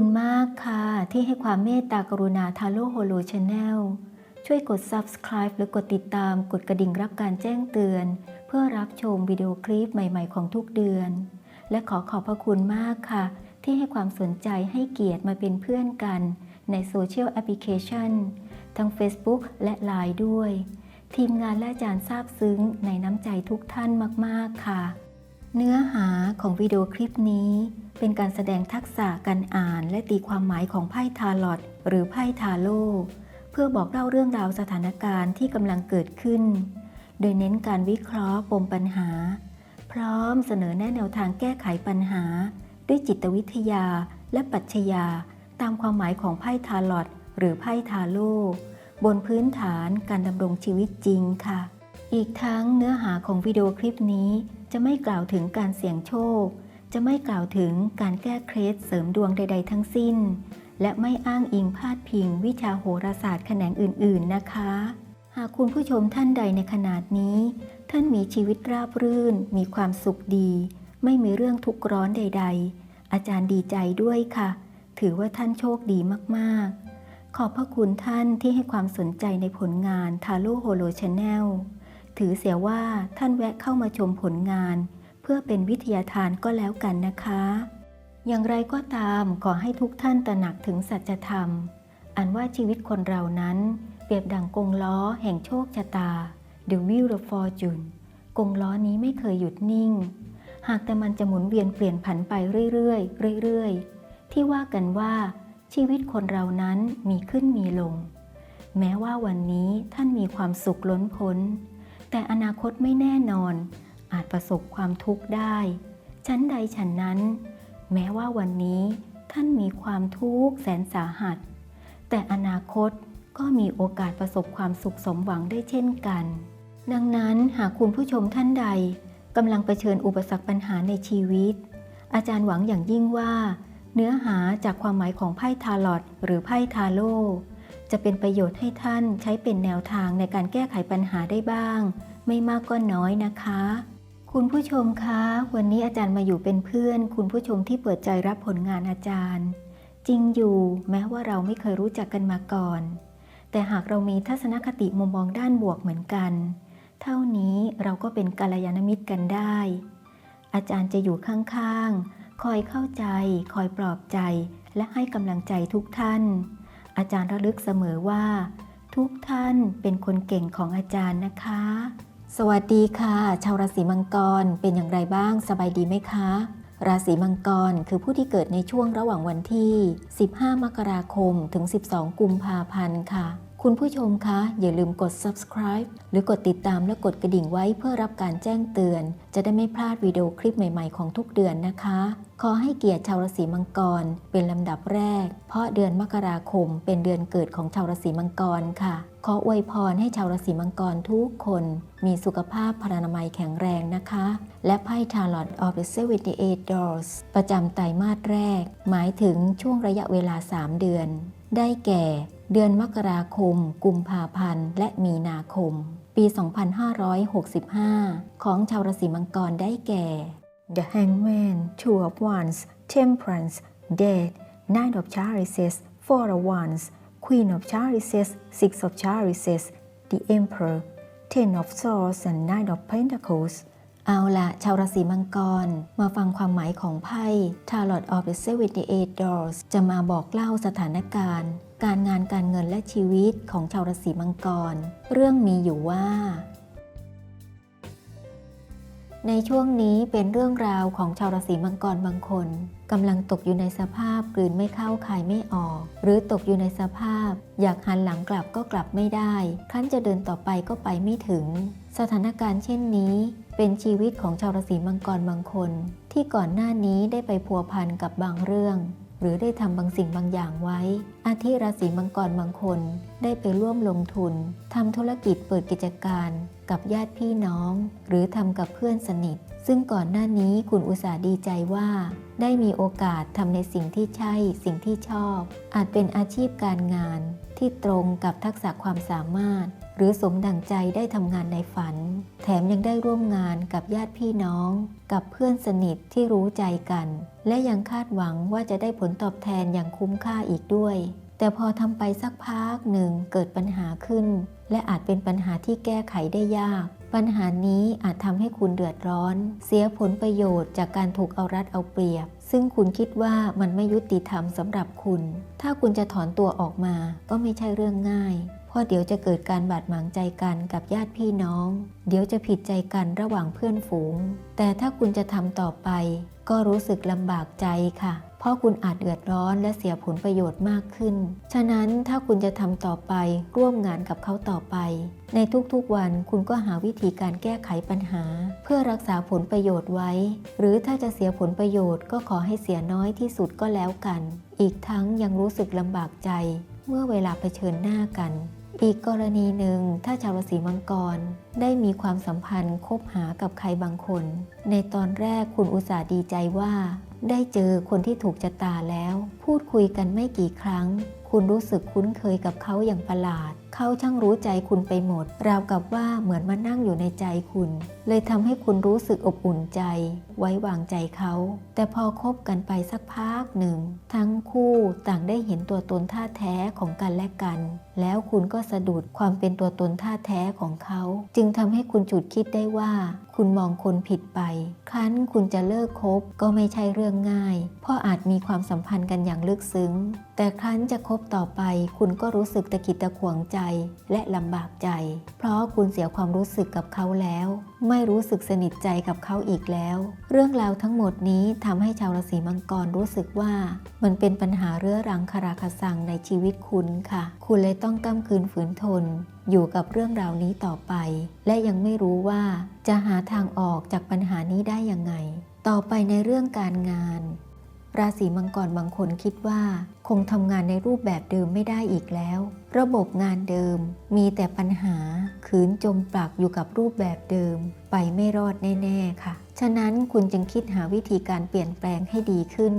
คุณมากค่ะ ที่ให้ความเมตตากรุณาทาโร่โฮโลชาแนลช่วยกด subscribe หรือกดติดตามกดกระดิ่งรับการแจ้งเตือน เพื่อรับชมวิดีโอคลิปใหม่ ๆ ของทุกเดือน และขอขอบพระคุณมากค่ะ ที่ให้ความสนใจให้เกียรติมาเป็นเพื่อนกันในโซเชียลแอปพลิเคชันทั้ง Facebook และ Line ด้วย ทีมงานและอาจารย์ซาบซึ้งในน้ำใจทุกท่านมาก ๆ ค่ะ เนื้อหาของวิดีโอคลิปนี้ เป็นการแสดงทักษะการอ่านและตีความหมายของไพ่ทาลอตหรือไพ่ทาโร่เพื่อบอกเล่าเรื่องราวสถานการณ์ที่กำลังเกิดขึ้น โดยเน้นการวิเคราะห์ปมปัญหา พร้อมเสนอแนะแนวทางแก้ไขปัญหา ด้วยจิตวิทยาและปัชญา ตามความหมายของไพ่ทาลอตหรือไพ่ทาโร่บนพื้นฐานการดำรงชีวิตจริงค่ะ อีกทั้งเนื้อหาของวิดีโอคลิปนี้จะไม่กล่าวถึงการเสี่ยงโชค จะไม่กล่าวถึงการแก้เคล็ดเสริมดวงใด ๆ ทั้งสิ้น และไม่อ้างอิงพาดพิง วิชาโหราศาสตร์แขนงอื่น ๆ นะคะ หากคุณผู้ชมท่านใดในขนาดนี้ ท่านมีชีวิตราบรื่น มีความสุขดี ไม่มีเรื่องทุกข์ร้อนใด ๆ อาจารย์ดีใจด้วยค่ะ ถือว่าท่านโชคดีมาก ๆ ขอบพระคุณท่านที่ให้ความสนใจในผลงานทาโร่โฮโลชาแนลถือเสียว่าท่านแวะเข้ามาชมผลงาน พื่อเป็นวิทยาทานก็แล้วกันนะคะ อย่างไรก็ตามขอให้ทุกท่านตระหนักถึงสัจธรรม อันว่าชีวิตคนเรานั้น เปรียบดังกงล้อแห่งโชคชะตา The Wheel of Fortune กงล้อนี้ไม่เคยหยุดนิ่ง หากแต่มันจะหมุนเวียนเปลี่ยนผันไปเรื่อยๆเรื่อยๆ ที่ว่ากันว่า ชีวิตคนเรานั้นมีขึ้นมีลง แม้ว่าวันนี้ท่านมีความสุขล้นพ้น แต่อนาคตไม่แน่นอน อาจประสบความทุกข์ได้ ชั้นใดฉันนั้น แม้ว่าวันนี้ท่านมีความทุกข์แสนสาหัส แต่อนาคตก็มีโอกาสประสบความสุขสมหวังได้เช่นกัน ดังนั้นหากคุณผู้ชมท่านใดกำลังเผชิญอุปสรรคปัญหาในชีวิต อาจารย์หวังอย่างยิ่งว่า เนื้อหาจากความหมายของไพ่ทาลอตหรือไพ่ทาโร่จะเป็นประโยชน์ให้ท่านใช้เป็นแนวทางในการแก้ไขปัญหาได้บ้าง ไม่มากก็น้อยนะคะ คุณผู้ชมคะ วันนี้อาจารย์มาอยู่เป็นเพื่อน คุณผู้ชมที่เปิดใจรับผลงานอาจารย์ จริงอยู่แม้ว่าเราไม่เคยรู้จักกันมาก่อน แต่หากเรามีทัศนคติมุมมองด้านบวกเหมือนกัน เท่านี้เราก็เป็นกัลยาณมิตรกันได้ อาจารย์จะอยู่ข้างๆ คอยเข้าใจ คอยปลอบใจ และให้กำลังใจทุกท่าน อาจารย์ระลึกเสมอว่า ทุกท่านเป็นคนเก่งของอาจารย์นะคะ สวัสดีค่ะ ชาวราศีมังกรเป็นอย่างไรบ้างสบายดีไหมคะ ราศีมังกรคือผู้ที่เกิดในช่วงระหว่างวันที่ 15 มกราคมถึง 12 กุมภาพันธ์ค่ะ คุณผู้ชมคะ อย่าลืมกด subscribe หรือกดติดตามและกดกระดิ่งไว้เพื่อรับการแจ้งเตือน จะได้ไม่พลาดวิดีโอคลิปใหม่ๆของทุกเดือนนะคะ ขอให้เกียรติชาวราศีมังกร เป็นลำดับแรก เพราะเดือนมกราคมเป็นเดือนเกิดของชาวราศีมังกรค่ะ ขออวยพรให้ชาวราศีมังกรทุกคน มีสุขภาพพรรณนามัยแข็งแรงนะคะ และไพ่ Tarot of the 78 Doors ประจำไตรมาสแรก หมายถึงช่วงระยะเวลา 3 เดือน ได้แก่ เดือนมกราคม กุมภาพันธ์ และมีนาคม ปี 2565 ของชาวราศีมังกรได้แก่ The Hangman Two of Wands Temperance Death Nine of Chalices Four of Wands Queen of Chalices Six of Chalices The Emperor Ten of Swords and Nine of Pentacles เอาละชาวราศีมังกร มาฟังความหมายของไพ่ Tarot of the 78 Doors จะมาบอกเล่าสถานการณ์ การงานการเงินและชีวิตของชาวราศีมังกร เรื่องมีอยู่ว่า ในช่วงนี้เป็นเรื่องราวของชาวราศีมังกรบางคนกำลังตกอยู่ในสภาพกลืนไม่เข้าคายไม่ออก หรือตกอยู่ในสภาพ อยากหันหลังกลับก็กลับไม่ได้ครั้นจะเดินต่อไปก็ไปไม่ถึง สถานการณ์เช่นนี้ เป็นชีวิตของชาวราศีมังกรบางคน ที่ก่อนหน้านี้ได้ไปพัวพันกับบางเรื่อง หรือได้ทำบางสิ่งบางอย่างไว้ อาทิราศีมังกรบางคนได้ไปร่วมลงทุนทำธุรกิจเปิดกิจการกับญาติพี่น้อง หรือทำกับเพื่อนสนิท ซึ่งก่อนหน้านี้คุณอุตสาห์ดีใจว่า ได้มีโอกาสทำในสิ่งที่ใช่สิ่งที่ชอบ อาจเป็นอาชีพการงาน ที่ตรงกับทักษะความสามารถ หรือสมดังใจได้ทำงานในฝัน แถมยังได้ร่วมงานกับญาติพี่น้อง กับเพื่อนสนิทที่รู้ใจกัน และยังคาดหวังว่าจะได้ผลตอบแทนอย่างคุ้มค่าอีกด้วย แต่พอทำไปสักพักหนึ่งเกิดปัญหาขึ้น และอาจเป็นปัญหาที่แก้ไขได้ยากปัญหานี้อาจทำให้คุณเดือดร้อน เสียผลประโยชน์จากการถูกเอารัดเอาเปรียบ ซึ่งคุณคิดว่ามันไม่ยุติธรรมสำหรับคุณ ถ้าคุณจะถอนตัวออกมาก็ไม่ใช่เรื่องง่ายเพราะเดี๋ยวจะเกิดการบาดหมางใจกันกับญาติพี่น้อง เดี๋ยวจะผิดใจกันระหว่างเพื่อนฝูง แต่ถ้าคุณจะทำต่อไป ก็รู้สึกลำบากใจค่ะ เพราะคุณอาจเดือดร้อนและเสียผลประโยชน์มากขึ้น ฉะนั้นถ้าคุณจะทำต่อไปร่วมงานกับเขาต่อไป ในทุกๆวันคุณก็หาวิธีการแก้ไขปัญหา เพื่อรักษาผลประโยชน์ไว้ หรือถ้าจะเสียผลประโยชน์ก็ขอให้เสียน้อยที่สุดก็แล้วกัน อีกทั้งยังรู้สึกลำบากใจ เมื่อเวลาเผชิญหน้ากันอีกกรณีหนึ่งถ้าชาวราศีมังกร ได้มีความสัมพันธ์คบหากับใครบางคน ในตอนแรกคุณอุตส่าห์ดีใจว่า ได้เจอคนที่ถูกชะตาแล้ว พูดคุยกันไม่กี่ครั้ง คุณรู้สึกคุ้นเคยกับเขาอย่างประหลาด เขาช่างรู้ใจคุณไปหมด ราวกับว่าเหมือนมานั่งอยู่ในใจคุณ เลยทำให้คุณรู้สึกอบอุ่นใจ ไว้วางใจเขา แต่พอคบกันไปสักพักหนึ่ง ทั้งคู่ต่างได้เห็นตัวตนท่าแท้ของกันและกัน แล้วคุณก็สะดุดความเป็นตัวตนท่าแท้ของเขา จึงทำให้คุณจุดคิดได้ว่า คุณมองคนผิดไป ครั้นคุณจะเลิกคบก็ไม่ใช่เรื่องง่าย เพราะอาจมีความสัมพันธ์กันอย่างลึกซึ้ง แต่ครั้นจะคบต่อไป คุณก็รู้สึกตะกิดตะขวงใจและลำบากใจ เพราะคุณเสียความรู้สึกกับเขาแล้ว ไม่รู้สึกสนิทใจกับเขาอีกแล้ว เรื่องราวทั้งหมดนี้ทำให้ชาวราศีมังกรรู้สึกว่า มันเป็นปัญหาเรื้อรังคาราคาซังในชีวิตคุณค่ะ คุณเลยต้องก้ำคืนฝืนทน อยู่กับเรื่องราวนี้ต่อไป และยังไม่รู้ว่าจะหาทางออกจากปัญหานี้ได้ยังไง ต่อไปในเรื่องการงาน ราศีมังกรบางคนคิดว่าคงทำงานในรูปแบบเดิมไม่ได้อีกแล้ว ระบบงานเดิมมีแต่ปัญหาขืนจมปลักอยู่กับรูปแบบเดิม ไปไม่รอดแน่ ๆ ค่ะ ฉะนั้นคุณจึงคิดหาวิธีการเปลี่ยนแปลงให้ดีขึ้น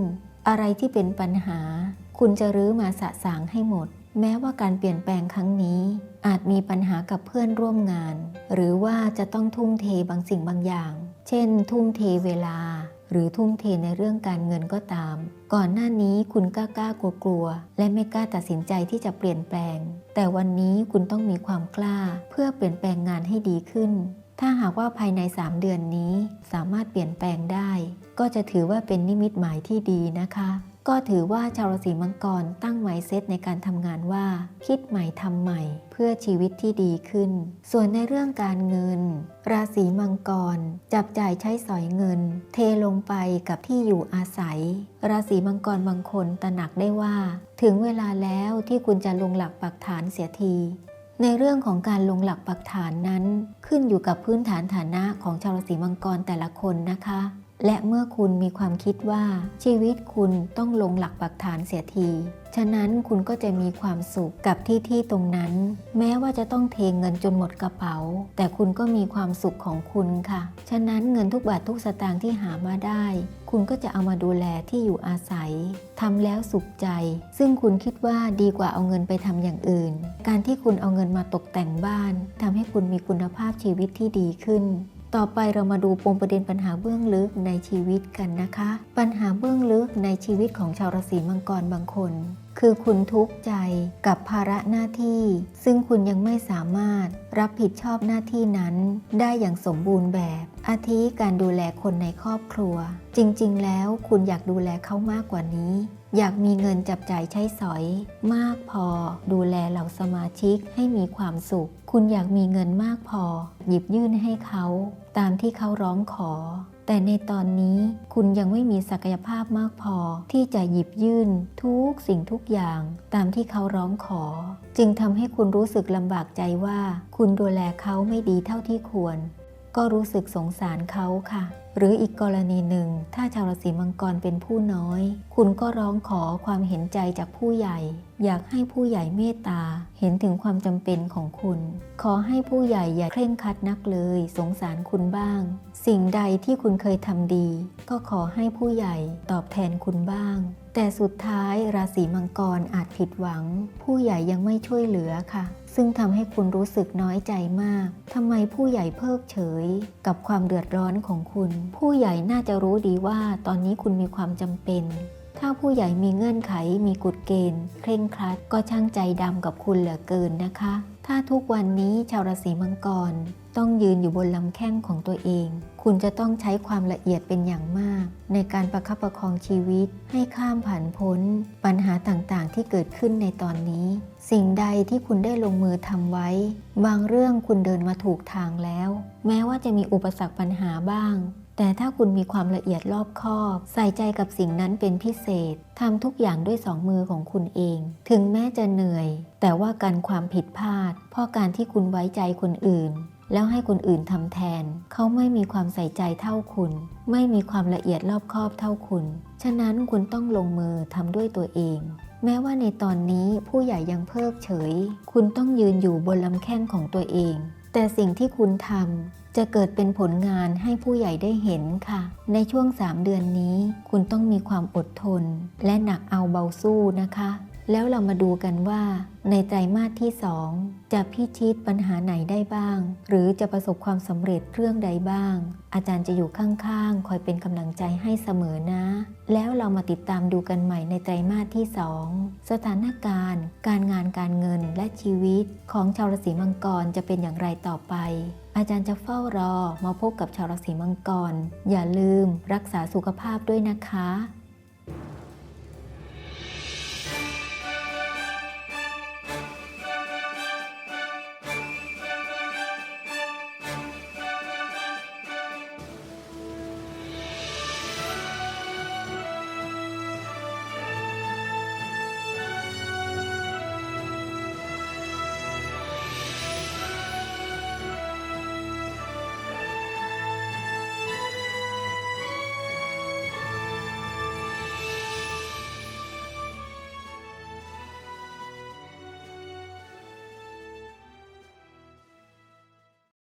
อะไรที่เป็นปัญหา คุณจะรื้อมาสะสางให้หมด แม้ว่าการเปลี่ยนแปลงครั้งนี้ อาจมีปัญหากับเพื่อนร่วมงาน หรือว่าจะต้องทุ่มเทบางสิ่งบางอย่าง เช่น ทุ่มเทเวลา หรือทุ่มเทในเรื่องการเงินก็ตาม ก่อนหน้านี้คุณกล้ากล้ากลัวกลัว และไม่กล้าตัดสินใจที่จะเปลี่ยนแปลง แต่วันนี้คุณต้องมีความกล้า เพื่อเปลี่ยนแปลงงานให้ดีขึ้น ถ้าหากว่าภายใน 3 เดือนนี้สามารถเปลี่ยนแปลงได้ ก็จะถือว่าเป็นนิมิตหมายที่ดีนะคะ ก็ถือว่าชาวราศีมังกรตั้งไมเซตในการทำงานว่า คิดใหม่ทำใหม่ เพื่อชีวิตที่ดีขึ้น ส่วนในเรื่องการเงิน ราศีมังกร จับจ่ายใช้สอยเงิน เทลงไปกับที่อยู่อาศัย ราศีมังกรบางคนตระหนักได้ว่า ถึงเวลาแล้วที่คุณจะลงหลักปักฐานเสียทีในเรื่องของการลงหลักปักฐานนั้น ขึ้นอยู่กับพื้นฐานฐานะของชาวราศีมังกรแต่ละคนนะคะ และเมื่อคุณมีความคิดว่าชีวิตคุณต้องลงหลักปักฐานเสียที ฉะนั้นคุณก็จะมีความสุขกับที่ที่ตรงนั้น แม้ว่าจะต้องเทเงินจนหมดกระเป๋า แต่คุณก็มีความสุขของคุณค่ะ ฉะนั้นเงินทุกบาททุกสตางค์ที่หามาได้ คุณก็จะเอามาดูแลที่อยู่อาศัยทำแล้วสุขใจ ซึ่งคุณคิดว่าดีกว่าเอาเงินไปทำอย่างอื่น การที่คุณเอาเงินมาตกแต่งบ้านทำให้คุณมีคุณภาพชีวิตที่ดีขึ้น ต่อไปเรามาดูปมประเด็นปัญหาเบื้องลึกในชีวิตกันนะคะ ปัญหาเบื้องลึกในชีวิตของชาวราศีมังกรบางคน คือคุณทุกข์ใจกับภาระหน้าที่ ซึ่งคุณยังไม่สามารถรับผิดชอบหน้าที่นั้น ได้อย่างสมบูรณ์แบบ อาทิการดูแลคนในครอบครัว จริง ๆ แล้วคุณอยากดูแลเขามากกว่านี้ อยากมีเงินจับจ่ายใช้สอย มากพอ ดูแลเหล่าสมาชิกให้มีความสุข คุณอยากมีเงินมากพอ หยิบยื่นให้เขา ตามที่เขาร้องขอ แต่ในตอนนี้คุณยังไม่มีศักยภาพมากพอ ที่จะหยิบยื่น ทุกสิ่งทุกอย่าง ตามที่เขาร้องขอ จึงทำให้คุณรู้สึกลำบากใจว่า คุณดูแลเขาไม่ดีเท่าที่ควร ก็รู้สึกสงสารเขาค่ะ หรืออีกกรณีหนึ่ง ถ้าชาวราศีมังกรเป็นผู้น้อย คุณก็ร้องขอความเห็นใจจากผู้ใหญ่ อยากให้ผู้ใหญ่เมตตา เห็นถึงความจำเป็นของคุณ ขอให้ผู้ใหญ่อย่าเคร่งคัดนักเลย สงสารคุณบ้าง สิ่งใดที่คุณเคยทำดี ก็ขอให้ผู้ใหญ่ตอบแทนคุณบ้าง แต่สุดท้ายราศีมังกรอาจผิดหวัง ผู้ใหญ่ยังไม่ช่วยเหลือค่ะ ซึ่งทำให้คุณรู้สึกน้อยใจมากทำไมผู้ใหญ่เพิกเฉย กับความเดือดร้อนของคุณ ผู้ใหญ่น่าจะรู้ดีว่าตอนนี้คุณมีความจำเป็น ถ้าผู้ใหญ่มีเงื่อนไขมีกฎเกณฑ์ เคร่งครัดก็ช่างใจดำกับคุณเหลือเกินนะคะ ถ้าทุกวันนี้ชาวราศีมังกร ต้องยืนอยู่บนลำแข้งของตัวเอง คุณจะต้องใช้ความละเอียดเป็นอย่างมาก ในการประคับประคองชีวิต ให้ข้ามผ่านพ้น ปัญหาต่างๆ ที่เกิดขึ้นในตอนนี้ สิ่งใดที่คุณได้ลงมือทำไว้ บางเรื่องคุณเดินมาถูกทางแล้ว แม้ว่าจะมีอุปสรรคปัญหาบ้าง แต่ถ้าคุณมีความละเอียดรอบคอบ ใส่ใจกับสิ่งนั้นเป็นพิเศษทำทุกอย่างด้วยสองมือของคุณเอง ถึงแม้จะเหนื่อย แต่ว่าการความผิดพลาด เพราะการที่คุณไว้ใจคนอื่น แล้วให้คนอื่นทำแทน เขาไม่มีความใส่ใจเท่าคุณ ไม่มีความละเอียดรอบคอบเท่าคุณ ฉะนั้นคุณต้องลงมือทำด้วยตัวเองแม้ว่าในตอนนี้ผู้ใหญ่ยังเพิกเฉย คุณต้องยืนอยู่บนลำแข้งของตัวเอง แต่สิ่งที่คุณทำ จะเกิดเป็นผลงานให้ผู้ใหญ่ได้เห็นค่ะ ในช่วง 3 เดือนนี้ คุณต้องมีความอดทน และหนักเอาเบาสู้นะคะ แล้วเรามาดูกันว่า ในไตรมาสที่ 2 จะพิชิตปัญหาไหนได้บ้าง หรือจะประสบความสำเร็จเรื่องใดบ้าง อาจารย์จะอยู่ข้างๆ คอยเป็นกำลังใจให้เสมอนะ แล้วเรามาติดตามดูกันใหม่ในไตรมาสที่ 2 สถานการณ์ การงานการเงินและชีวิต ของชาวราศีมังกรจะเป็นอย่างไรต่อไปอาจารย์จะเฝ้ารอมาพบกับชาวราศีมังกร อย่าลืมรักษาสุขภาพด้วยนะคะ